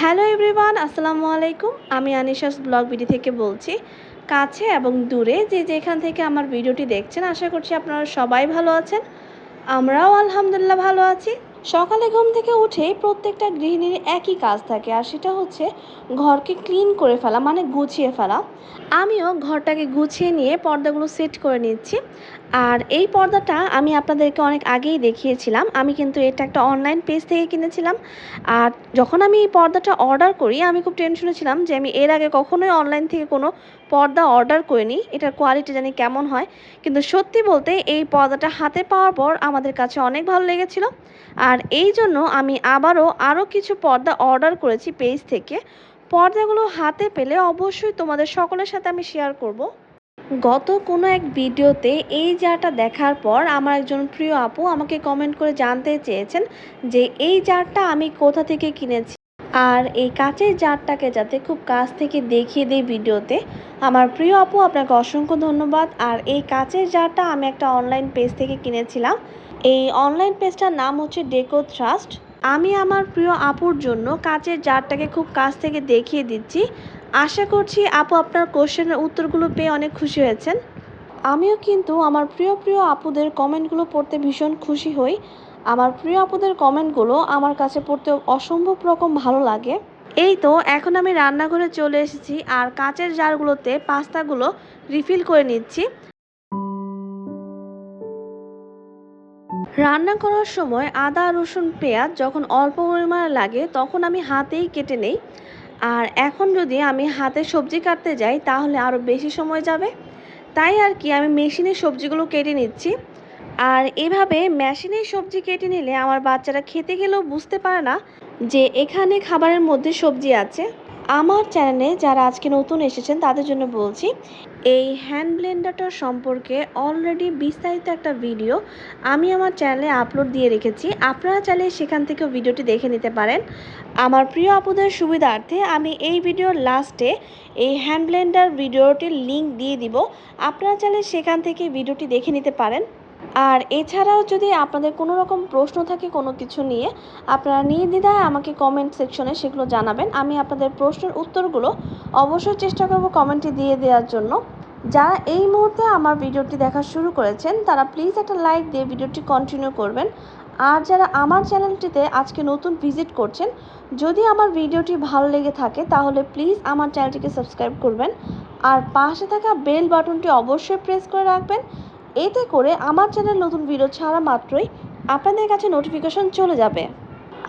Hello everyone, আসসালামু আলাইকুম। আমি আনিশাস ব্লগ ভিডি থেকে বলছি, কাছে এবং দূরে যে যেখান থেকে আমার ভিডিওটি দেখছেন, আশা করছি আপনারা সবাই ভালো আছেন। আমরাও আলহামদুলিল্লাহ ভালো আছি। সকালে ঘুম থেকে উঠেই প্রত্যেকটা গৃহিণীর একই কাজ থাকে, আর সেটা হচ্ছে ঘরকে ক্লিন করে ফেলা মানে গুছিয়ে ফেলা। আমিও ঘরটাকে গুছিয়ে নিয়ে পর্দাগুলো সেট করে নিচ্ছি। আর এই পর্দাটা আমি আপনাদেরকে অনেক আগেই দেখিয়েছিলাম। আমি কিন্তু এটা একটা অনলাইন পেজ থেকে কিনেছিলাম। আর যখন আমি এই পর্দাটা অর্ডার করি, আমি খুব টেনশনে ছিলাম যে আমি এর আগে কখনোই অনলাইন থেকে কোনো পর্দা অর্ডার করিনি। এটার কোয়ালিটি জানি কেমন হয়। কিন্তু সত্যি বলতে এই পর্দাটা হাতে পাওয়ার পর আমাদের কাছে অনেক ভালো লেগেছিল। আর এই জন্য আমি আবারও আরও কিছু পর্দা অর্ডার করেছি পেজ থেকে। পর্দাগুলো হাতে পেলে অবশ্যই তোমাদের সকলের সাথে আমি শেয়ার করব। গত কোনো এক ভিডিওতে এই জারটা দেখার পর আমার একজন প্রিয় আপু আমাকে কমেন্ট করে জানতে চেয়েছেন যে এই জারটা আমি কোথা থেকে কিনেছি। আর এই কাচের জারটাকে যাতে খুব কাছ থেকে দেখিয়ে দিই ভিডিওতে, আমার প্রিয় আপু আপনাকে অসংখ্য ধন্যবাদ। আর এই কাচের জারটা আমি একটা অনলাইন পেজ থেকে কিনেছিলাম। এই অনলাইন পেজটার নাম হচ্ছে ডেকো ট্রাস্ট আমি আমার প্রিয় আপুর জন্য কাচের জারটাকে খুব কাছ থেকে দেখিয়ে দিচ্ছি। আশা করছি আপু আপনার কোশ্চেনের উত্তরগুলো পেয়ে অনেক খুশি হয়েছেন। আমিও কিন্তু আমার প্রিয় প্রিয় আপুদের কমেন্টগুলো পড়তে ভীষণ খুশি হই। আমার প্রিয় আপুদের কমেন্টগুলো আমার কাছে পড়তে অসম্ভব রকম ভালো লাগে। এই তো, এখন আমি রান্নাঘরে চলে এসেছি আর কাচের জারগুলোতে পাস্তাগুলো রিফিল করে নিচ্ছি। রান্না করার সময় আদা, রসুন, পেঁয়াজ যখন অল্প পরিমাণে লাগে তখন আমি হাতেই কেটে নেই। আর এখন যদি আমি হাতে সবজি কাটতে যাই তাহলে আরও বেশি সময় যাবে। তাই আর কি আমি মেশিনে সবজিগুলো কেটে নিচ্ছি। আর এভাবে মেশিনে সবজি কেটে নিলে আমার বাচ্চারা খেতে গেলেও বুঝতে পারে না যে এখানে খাবারের মধ্যে সবজি আছে। আমার চ্যানেলে যারা আজকে নতুন এসেছেন, তাদের জন্য বলছি, এই হ্যান্ড ব্লেন্ডারটার সম্পর্কে অলরেডি বিস্তারিত একটা ভিডিও আমি আমার চ্যানেলে আপলোড দিয়ে রেখেছি। আপনারা চাইলে সেখান থেকেও ভিডিওটি দেখে নিতে পারেন। আমার প্রিয় আপুদের সুবিধার্থে আমি এই ভিডিওর লাস্টে এই হ্যান্ড ব্লেন্ডার ভিডিওটির লিঙ্ক দিয়ে দিব। আপনারা চাইলে সেখান থেকে ভিডিওটি দেখে নিতে পারেন। আর এছাড়াও যদি আপনাদের কোনো রকম প্রশ্ন থাকে কোনো কিছু নিয়ে, আপনারা নির্দ্বিধায় আমাকে কমেন্ট সেকশনে সেগুলো জানাবেন। আমি আপনাদের প্রশ্নের উত্তরগুলো অবশ্যই চেষ্টা করব কমেন্টে দিয়ে দেওয়ার জন্য। যারা এই মুহূর্তে আমার ভিডিওটি দেখা শুরু করেছেন, তারা প্লিজ একটা লাইক দিয়ে ভিডিওটি কন্টিনিউ করবেন। আর যারা আমার চ্যানেলটিতে আজকে নতুন ভিজিট করছেন, যদি আমার ভিডিওটি ভালো লেগে থাকে, তাহলে প্লিজ আমার চ্যানেলটিকে সাবস্ক্রাইব করবেন। আর পাশে থাকা বেল বাটনটি অবশ্যই প্রেস করে রাখবেন। এতে করে আমার চ্যানেল নতুন ভিডিও ছাড়া মাত্রই আপনাদের কাছে নোটিফিকেশন চলে যাবে।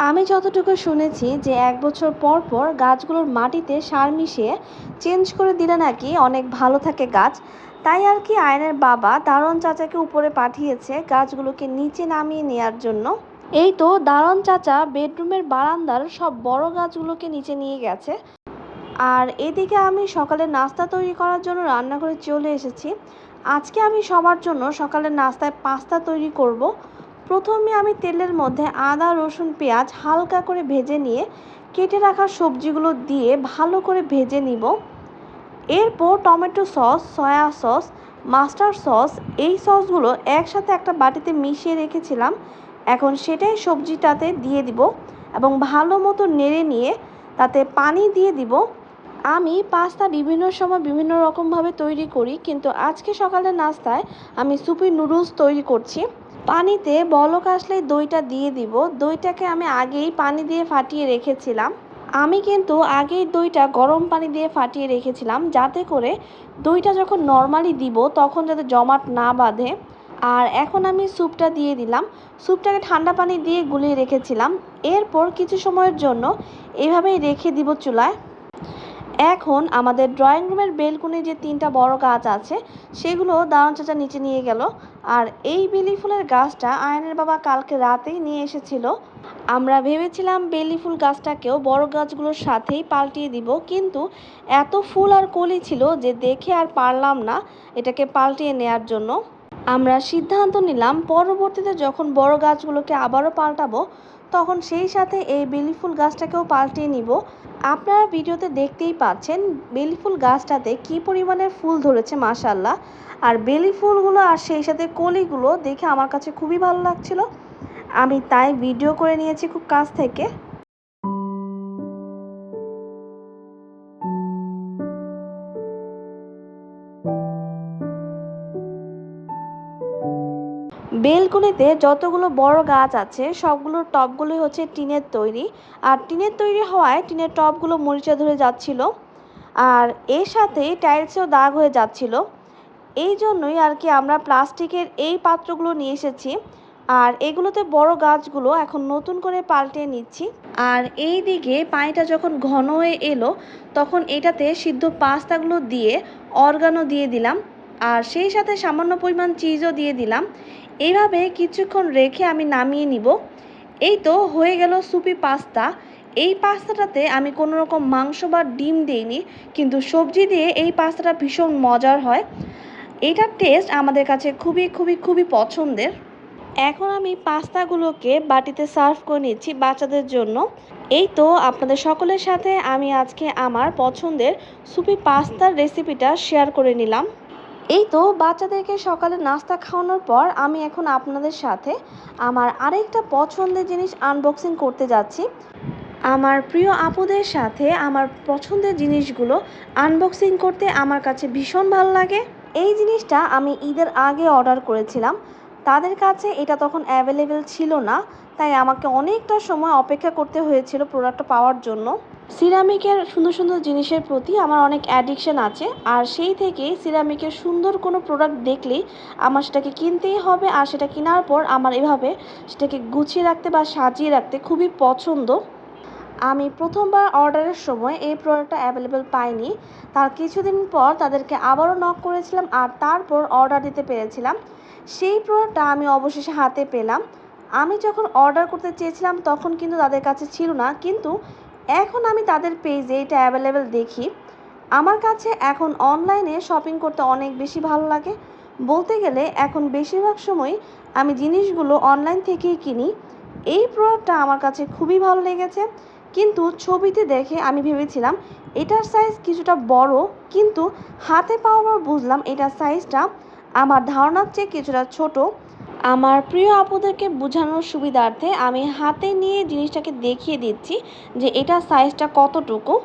আমি যতটুকু শুনেছি যে এক বছর পর পর গাছগুলোর মাটিতে সার মিশিয়ে চেঞ্জ করে দিলে নাকি অনেক ভালো থাকে গাছ। তাই আর কি আয়নের বাবা দারণ চাচাকে উপরে পাঠিয়েছে গাছগুলোকে নিচে নামিয়ে নেওয়ার জন্য। এই তো দারণ চাচা বেডরুমের বারান্দার সব বড় গাছগুলোকে নিচে নিয়ে গেছে। আর এদিকে আমি সকালে নাস্তা তৈরি করার জন্য রান্নাঘরে চলে এসেছি। আজকে আমি সবার জন্য সকালের নাস্তায় পাস্তা তৈরি করব। প্রথমে আমি তেলের মধ্যে আদা, রসুন, পেঁয়াজ হালকা করে ভেজে নিয়ে কেটে রাখা সবজিগুলো দিয়ে ভালো করে ভেজে নিব। এরপর tomato sauce, soya sauce master sauce, এই সসগুলো একসাথে একটা বাটিতে মিশিয়ে রেখেছিলাম। এখন সেটাই সবজিটাতে দিয়ে দিব এবং ভালো মতো নেড়ে নিয়ে তাতে পানি দিয়ে দিব। আমি পাস্তা বিভিন্ন সময় বিভিন্ন রকমভাবে তৈরি করি, কিন্তু আজকে সকালে নাস্তায় আমি সুপি নুডলস তৈরি করছি। পানিতে বলক আসলেই দইটা দিয়ে দিব। দইটাকে আমি আগেই পানি দিয়ে ফাটিয়ে রেখেছিলাম। আমি কিন্তু আগেই দইটা গরম পানি দিয়ে ফাটিয়ে রেখেছিলাম, যাতে করে দইটা যখন নর্মালি দিব তখন যাতে জমাট না বাঁধে। আর এখন আমি স্যুপটা দিয়ে দিলাম। স্যুপটাকে ঠান্ডা পানি দিয়ে গুলিয়ে রেখেছিলাম। এরপর কিছু সময়ের জন্য এভাবেই রেখে দিব চুলায়। এখন আমাদের ড্রয়িং রুমের বেলকুনি যে তিনটা বড় গাছ আছে, সেগুলো দারুণ চাচা নিচে নিয়ে গেল। আর এই বেলি ফুলের গাছটা আয়নের বাবা কালকে রাতেই নিয়ে এসেছিল। আমরা ভেবেছিলাম বেলি ফুল গাছটাকেও বড় গাছগুলোর সাথেই পাল্টিয়ে দিব, কিন্তু এত ফুল আর কলি ছিল যে দেখে আর পারলাম না এটাকে পাল্টিয়ে নেয়ার জন্য। আমরা সিদ্ধান্ত নিলাম পরবর্তীতে যখন বড় গাছগুলোকে আবারও পাল্টাবো, তখন সেই সাথে এই বেলি ফুল গাছটাকেও পাল্টিয়ে নিব। আপনারা ভিডিওতে দেখতেই পাচ্ছেন বেলি ফুল গাছটাতে কি পরিমাণের ফুল ধরেছে মাশাল্লাহ আর বেলি ফুলগুলো আর সেই সাথে কলিগুলো দেখে আমার কাছে খুবই ভালো লাগছিল। আমি তাই ভিডিও করে নিয়েছি খুব কাছ থেকে। বেলকনিতে যতগুলো বড় গাছ আছে, সবগুলোর টবগুলোই হচ্ছে টিনের তৈরি। আর টিনের তৈরি হওয়ায় টিনের টবগুলো মরিচা ধরে যাচ্ছিল আর এর সাথে টাইলসেও দাগ হয়ে যাচ্ছিল। এই জন্যই আর কি আমরা প্লাস্টিকের এই পাত্রগুলো নিয়ে এসেছি। আর এগুলোতে বড় গাছগুলো এখন নতুন করে পাল্টে নিচ্ছি। আর এই দিকে পানিটা যখন ঘন হয়ে এলো, তখন এটাতে সিদ্ধ পাস্তাগুলো দিয়ে অর্গানো দিয়ে দিলাম। আর সেই সাথে সামান্য পরিমাণ চিজও দিয়ে দিলাম। এইভাবে কিছুক্ষণ রেখে আমি নামিয়ে নিব। এই তো হয়ে গেল সুপি পাস্তা। এই পাস্তাটাতে আমি কোনো রকম মাংস বা ডিম দিইনি, কিন্তু সবজি দিয়ে এই পাস্তাটা ভীষণ মজার হয়। এটার টেস্ট আমাদের কাছে খুবই খুবই খুবই পছন্দের। এখন আমি পাস্তাগুলোকে বাটিতে সার্ভ করে নিচ্ছি বাচ্চাদের জন্য। এই তো আপনাদের সকলের সাথে আমি আজকে আমার পছন্দের সুপি পাস্তার রেসিপিটা শেয়ার করে নিলাম। এই তো বাচ্চাদেরকে সকালে নাস্তা খাওয়ানোর পর আমি এখন আপনাদের সাথে আমার আরেকটা পছন্দের জিনিস আনবক্সিং করতে যাচ্ছি। আমার প্রিয় আপুদের সাথে আমার পছন্দের জিনিসগুলো আনবক্সিং করতে আমার কাছে ভীষণ ভালো লাগে। এই জিনিসটা আমি ঈদের আগে অর্ডার করেছিলাম। তাদের কাছে এটা তখন অ্যাভেলেবেল ছিল না, তাই আমাকে অনেকটা সময় অপেক্ষা করতে হয়েছিল প্রোডাক্টটা পাওয়ার জন্য। সিরামিকের সুন্দর সুন্দর জিনিসের প্রতি আমার অনেক অ্যাডিকশান আছে, আর সেই থেকেই সিরামিকের সুন্দর কোনো প্রোডাক্ট দেখলেই আমার সেটাকে কিনতেই হবে, আর সেটা কেনার পর আমার এভাবে সেটাকে গুছিয়ে রাখতে বা সাজিয়ে রাখতে খুবই পছন্দ। আমি প্রথমবার অর্ডারের সময় এই প্রোডাক্টটা অ্যাভেলেবেল পাইনি। তার কিছুদিন পর তাদেরকে আবারও নক করেছিলাম, আর তারপর অর্ডার দিতে পেরেছিলাম। সেই প্রোডাক্টটা আমি অবশেষে হাতে পেলাম। আমি যখন অর্ডার করতে চেয়েছিলাম, তখন কিন্তু তাদের কাছে ছিল না। কিন্তু এখন আমি তাদের পেজে এটা অ্যাভেলেবেল দেখি। আমার কাছে এখন অনলাইনে শপিং করতে অনেক বেশি ভালো লাগে। বলতে গেলে এখন বেশিরভাগ সময় আমি জিনিসগুলো অনলাইন থেকেই কিনি। এই প্রোডাক্টটা আমার কাছে খুবই ভালো লেগেছে। কিন্তু ছবিতে দেখে আমি ভেবেছিলাম, এটার সাইজ কিছুটা বড়। কিন্তু হাতে পাওয়ার বুঝলাম এটার সাইজটা আমার ধারণার চেয়ে কিছুটা ছোট। আমার প্রিয় আপুদেরকে বোঝানোর সুবিধার্থে আমি হাতে নিয়ে জিনিসটাকে দেখিয়ে দিচ্ছি যে এটার সাইজটা কতটুকু।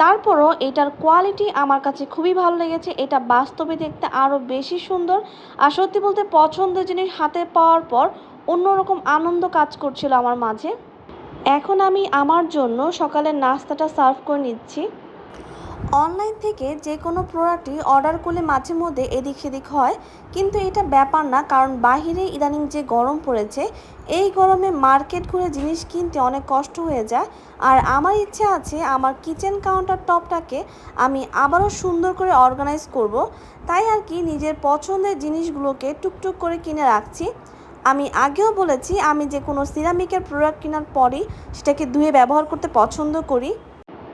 তারপরও এটার কোয়ালিটি আমার কাছে খুবই ভালো লেগেছে। এটা বাস্তবে দেখতে আরও বেশি সুন্দর। আর সত্যি বলতে পছন্দের জিনিস হাতে পাওয়ার পর অন্যরকম আনন্দ কাজ করছিল আমার মাঝে। এখন আমি আমার জন্য সকালের নাস্তাটা সার্ভ করে নিচ্ছি। অনলাইন থেকে যে কোনো প্রোডাক্টই অর্ডার করলে মাঝে মধ্যে এদিক সেদিক হয়। কিন্তু এটা ব্যাপার না, কারণ বাহিরে ইদানিং যে গরম পড়েছে, এই গরমে মার্কেট ঘুরে জিনিস কিনতে অনেক কষ্ট হয়ে যায়। আর আমার ইচ্ছে আছে আমার কিচেন কাউন্টার টপটাকে আমি আবারও সুন্দর করে অর্গানাইজ করব। তাই আর কি নিজের পছন্দের জিনিসগুলোকে টুকটুক করে কিনে রাখছি। আমি আগেও বলেছি আমি যে কোনো সিরামিকের প্রোডাক্ট কেনার পরই সেটাকে ধুয়ে ব্যবহার করতে পছন্দ করি।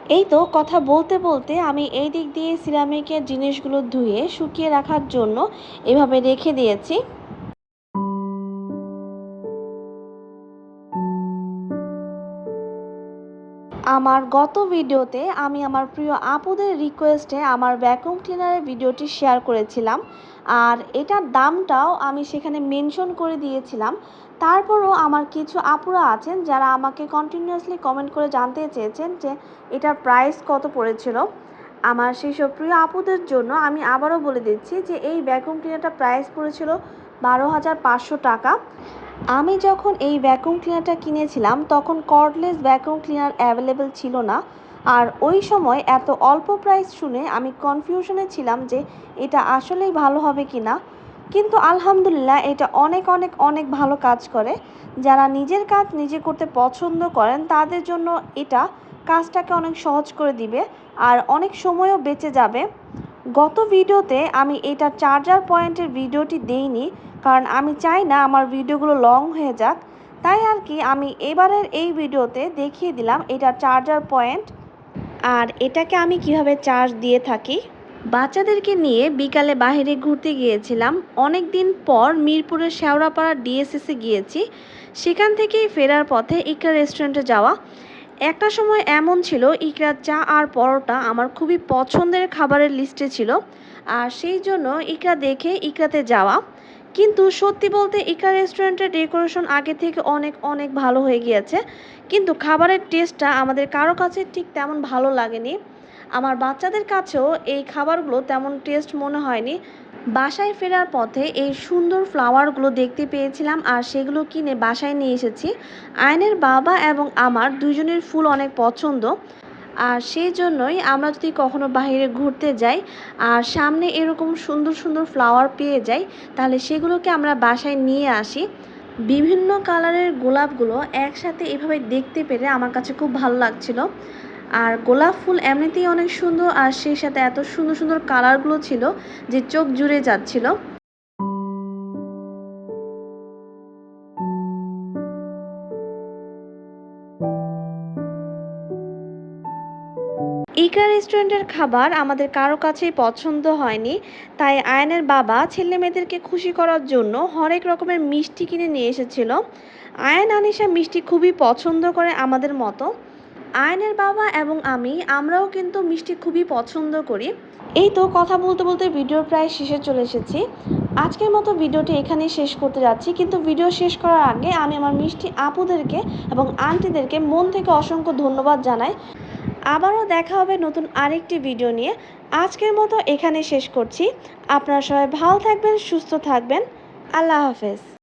এই তো কথা বলতে বলতে আমি এই দিক দিয়ে সিরামিকের জিনিসগুলো ধুয়ে শুকিয়ে রাখার জন্য এভাবে রেখে দিয়েছি। আমার গত ভিডিওতে আমি আমার প্রিয় আপুদের রিকোয়েস্টে আমার ভ্যাকুম ক্লিনারের ভিডিওটি শেয়ার করেছিলাম। আর এটার দামটাও আমি সেখানে মেনশন করে দিয়েছিলাম। তারপরও আমার কিছু আপুরা আছেন যারা আমাকে কন্টিনিউয়াসলি কমেন্ট করে জানতে চেয়েছেন যে এটার প্রাইস কত পড়েছিল। আমার সেই সব প্রিয় আপুদের জন্য আমি আবারও বলে দিচ্ছি যে এই ভ্যাকুম ক্লিনারটা প্রাইস পড়েছিল বারো হাজার পাঁচশো টাকা। আমি যখন এই ভ্যাকুয়াম ক্লিনারটা কিনেছিলাম, তখন কর্ডলেস ভ্যাকুয়াম ক্লিনার অ্যাভেলেবেল ছিল না। আর ওই সময় এত অল্প প্রাইস শুনে আমি কনফিউশনে ছিলাম যে এটা আসলেই ভালো হবে কি না কিন্তু আলহামদুলিল্লাহ, এটা অনেক অনেক অনেক ভালো কাজ করে। যারা নিজের কাজ নিজে করতে পছন্দ করেন, তাদের জন্য এটা কাজটাকে অনেক সহজ করে দিবে। আর অনেক সময়ও বেঁচে যাবে। গত ভিডিওতে আমি এটা চার্জার পয়েন্টের ভিডিওটি দেইনি, কারণ আমি চাই না আমার ভিডিওগুলো লং হয়ে যাক। তাই আর কি আমি এবারের এই ভিডিওতে দেখিয়ে দিলাম এটা চার্জার পয়েন্ট আর এটাকে আমি কীভাবে চার্জ দিয়ে থাকি? বাচ্চাদেরকে নিয়ে বিকালে বাইরে ঘুরতে গিয়েছিলাম। অনেক দিন পর মিরপুরের শেওড়াপাড়া ডিএসএসে গিয়েছি। সেখান থেকেই ফেরার পথে ইকা রেস্টুরেন্টে যাওয়া। একটা সময় এমন ছিল ইকরার চা আর পরোটা আমার খুবই পছন্দের খাবারের লিস্টে ছিল আর সেই জন্য ইকরা দেখে ইকরাতে যাওয়া। কিন্তু সত্যি বলতে ইকরা রেস্টুরেন্টের ডেকোরেশন আগে থেকে অনেক অনেক ভালো হয়ে গিয়েছে। কিন্তু খাবারের টেস্টটা আমাদের কারও কাছে ঠিক তেমন ভালো লাগেনি। আমার বাচ্চাদের কাছেও এই খাবারগুলো তেমন টেস্ট মনে হয়নি। বাসায় ফেরার পথে এই সুন্দর ফ্লাওয়ারগুলো দেখতে পেয়েছিলাম আর সেগুলো কিনে বাসায় নিয়ে এসেছি। আয়নের বাবা এবং আমার দুজনের ফুল অনেক পছন্দ। আর সেই জন্যই আমরা যদি কখনো বাইরে ঘুরতে যাই আর সামনে এরকম সুন্দর সুন্দর ফ্লাওয়ার পেয়ে যাই, তাহলে সেগুলোকে আমরা বাসায় নিয়ে আসি। বিভিন্ন কালারের গোলাপগুলো একসাথে এভাবে দেখতে পেরে আমার কাছে খুব ভালো লাগছিল। আর গোলাপ ফুল এমনিতেই অনেক সুন্দর, আর সেই সাথে এত সুন্দর সুন্দর কালারগুলো ছিল যে চোখ জুড়ে যাচ্ছিল। ইকরা রেস্টুরেন্টের খাবার আমাদের কারও কাছেই পছন্দ হয়নি, তাই আয়নের বাবা ছেলে মেয়েদেরকে খুশি করার জন্য হরেক রকমের মিষ্টি কিনে নিয়ে এসেছিল। আয়ন আনিশা মিষ্টি খুবই পছন্দ করে আমাদের মতো। আয়নের বাবা এবং আমি, আমরাও কিন্তু মিষ্টি খুবই পছন্দ করি। এই তো কথা বলতে বলতে ভিডিও প্রায় শেষে চলে এসেছি। আজকের মতো ভিডিওটি এখানেই শেষ করতে যাচ্ছি। কিন্তু ভিডিও শেষ করার আগে আমি আমার মিষ্টি আপুদেরকে এবং আন্টিদেরকে মন থেকে অসংখ্য ধন্যবাদ জানাই। আবারও দেখা হবে নতুন আরেকটি ভিডিও নিয়ে। আজকের মতো এখানে শেষ করছি। আপনারা সবাই ভালো থাকবেন, সুস্থ থাকবেন। আল্লাহ হাফেজ।